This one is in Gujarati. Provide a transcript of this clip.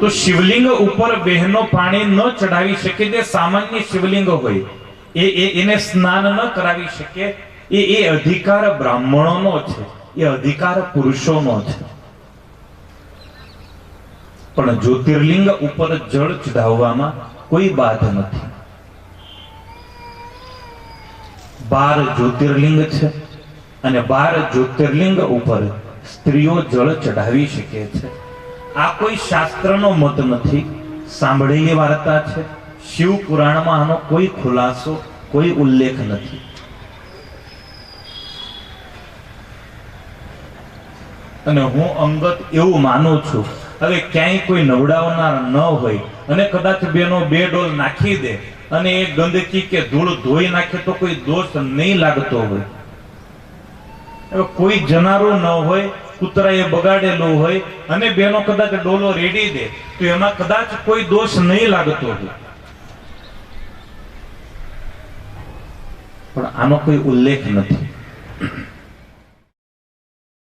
તો શિવલિંગ ઉપર બહેનો પાણી ન ચડાવી શકે જે સામાન્ય શિવલિંગ હોય. એ, એને સ્નાન ન કરાવી શકે. એ એ અધિકાર બ્રાહ્મણોનો છે. એ અધિકાર પુરુષોનો છે. પણ જ્યોતિર્લિંગ ઉપર જળ ચઢાવવામાં કોઈ બાધ નથી. બાર જ્યોતિર્લિંગ છે અને બાર જ્યોતિર્લિંગ ઉપર સ્ત્રીઓ જળ ચઢાવી શકે છે. આ કોઈ શાસ્ત્રનો મત નથી. સાંભળેલી વાર્તા છે. શિવ પુરાણમાં આનો કોઈ ખુલાસો, કોઈ ઉલ્લેખ નથી. અને હું અંગત એવું માનું છું, હવે ક્યાંય કોઈ નવડાવનાર ન હોય અને કદાચ બેનો બે ડોલ નાખી દે અને એ ગંદકી કે ધૂળ ધોઈ નાખે તો કોઈ દોષ નહીં લાગતો હોય. કોઈ જનારું ન હોય, કૂતરાએ બગાડેલું હોય, અને બેનો કદાચ ડોલો રેડી દે, તો એમાં કદાચ કોઈ દોષ નહીં લાગતો હોય. પણ આનો કોઈ ઉલ્લેખ નથી.